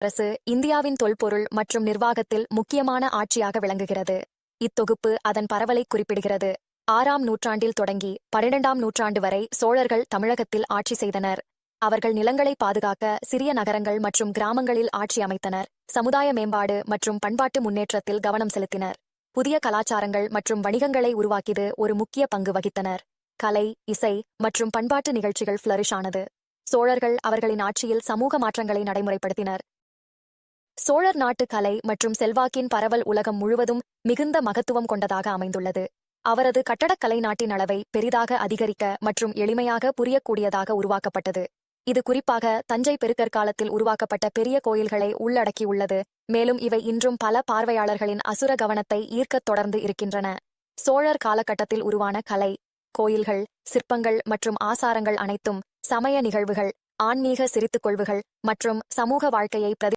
அரசு இந்தியாவின் தொல்பொருள் மற்றும் நிர்வாகத்தில் முக்கியமான ஆட்சியாக விளங்குகிறது. இத்தொகுப்பு அதன் பரவலை குறிப்பிடுகிறது. ஆறாம் நூற்றாண்டில் தொடங்கி பனிரெண்டாம் நூற்றாண்டு வரை சோழர்கள் தமிழகத்தில் ஆட்சி செய்தனர். அவர்கள் நிலங்களை பாதுகாக்க சிறிய நகரங்கள் மற்றும் கிராமங்களில் ஆட்சி அமைத்தனர். சமுதாய மேம்பாடு மற்றும் பண்பாட்டு முன்னேற்றத்தில் கவனம் செலுத்தினர். புதிய கலாச்சாரங்கள் மற்றும் வணிகங்களை உருவாக்கியது ஒரு முக்கிய பங்கு வகித்தனர். கலை இசை மற்றும் பண்பாட்டு நிகழ்ச்சிகள் ஃபிளரிஷ் ஆனது. சோழர்கள் அவர்களின் ஆட்சியில் சமூக மாற்றங்களை நடைமுறைப்படுத்தினர். சோழர் நாட்டு கலை மற்றும் செல்வாக்கின் பரவல் உலகம் முழுவதும் மிகுந்த மகத்துவம் கொண்டதாக அமைந்துள்ளது. அவரது கட்டடக்கலை நாட்டின் அளவை பெரிதாக அதிகரிக்க மற்றும் எளிமையாக புரியக்கூடியதாக உருவாக்கப்பட்டது. இது குறிப்பாக தஞ்சை பெருக்கற்காலத்தில் உருவாக்கப்பட்ட பெரிய கோயில்களை உள்ளடக்கியுள்ளது. மேலும் இவை இன்றும் பல பார்வையாளர்களின் அசுர கவனத்தை ஈர்க்கத் தொடர்ந்து இருக்கின்றன. சோழர் காலகட்டத்தில் உருவான கலை கோயில்கள் சிற்பங்கள் மற்றும் ஆசாரங்கள் அனைத்தும் சமய நிகழ்வுகள் ஆன்மீக சிரித்துக்கொள்வுகள் மற்றும் சமூக வாழ்க்கையை பிரதி